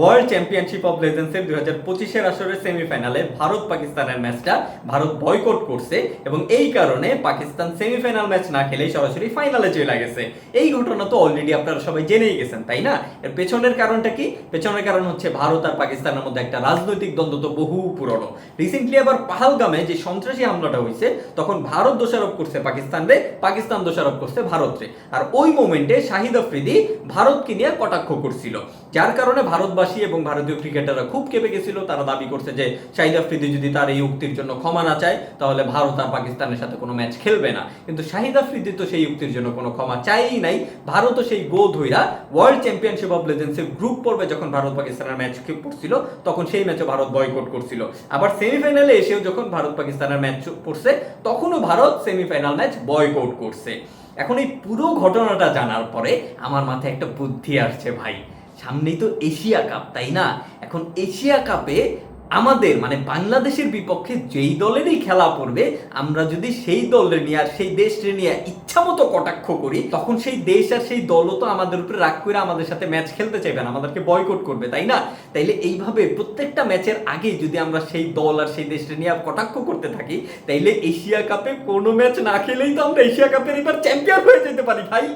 World championship of লেজেন্ডসের দুই হাজার পঁচিশের আসরের সেমিফাইনালে ভারত পাকিস্তানের ম্যাচটা ভারত বয়কট করছে এবং এই কারণে পাকিস্তান সেমিফাইনাল ম্যাচ না খেলেই সরাসরি ফাইনালে চলে গেছে। এই ঘটনা তো অলরেডি আপনারা সবাই জেনেই গেছেন, তাই না? এর পেছনের কারণটা কি? পেছনের কারণ হচ্ছে ভারত আর পাকিস্তানের মধ্যে একটা রাজনৈতিক দ্বন্দ্ব তো বহু পুরনো। রিসেন্টলি আবার পাহালগামে যে সন্ত্রাসী হামলাটা হয়েছে, তখন ভারত দোষারোপ করছে পাকিস্তানরে পাকিস্তান দোষারোপ করছে ভারতরে আর ওই মোমেন্টে শাহিদ আফ্রিদি ভারতকে নিয়ে কটাক্ষ করছিল। যার কারণে ভারতবাসী এবং ভারতীয় ক্রিকেটাররা খুব কেঁপে গেছিল। তারা দাবি করছে যে শাহিদ আফ্রিদি যদি তার এই উক্তির জন্য ক্ষমা না চায়, তাহলে ভারত আর পাকিস্তানের সাথে কোনো ম্যাচ খেলবে না। কিন্তু শাহিদ আফ্রিদি তো সেই উক্তির জন্য কোনো ক্ষমা চাইই নাই। ভারতও সেই গো ধইরা ওয়ার্ল্ড চ্যাম্পিয়নশিপ অফ লেজেন্সের গ্রুপ পর্বে যখন ভারত পাকিস্তানের ম্যাচ পড়ছিল, তখন সেই ম্যাচে ভারত বয়কট করছিল। আবার সেমিফাইনালে এসেও যখন ভারত পাকিস্তানের ম্যাচ পড়ছে, তখনও ভারত সেমিফাইনাল ম্যাচ বয়কট করছে। এখন এই পুরো ঘটনাটা জানার পরে আমার মাথায় একটা বুদ্ধি আসছে ভাই। সামনেই তো এশিয়া কাপ, তাই না? এখন এশিয়া কাপে আমাদের মানে বাংলাদেশের বিপক্ষে যেই দলেরই খেলা পড়বে, আমরা যদি সেই দলের নিয়ে আর সেই দেশকে নিয়ে ইচ্ছা মতো কটাক্ষ করি, তখন সেই দেশ আর সেই দলও তো আমাদের উপরে রাগ করে আমাদের সাথে ম্যাচ খেলতে চাইবে না, আমাদেরকে বয়কট করবে, তাই না? তাইলে এইভাবে প্রত্যেকটা ম্যাচের আগে যদি আমরা সেই দল আর সেই দেশটা নিয়ে কটাক্ষ করতে থাকি, তাইলে এশিয়া কাপে কোনো ম্যাচ না খেলেই তো আমরা এশিয়া কাপের এবার চ্যাম্পিয়ন হয়ে যেতে পারি, ভাই।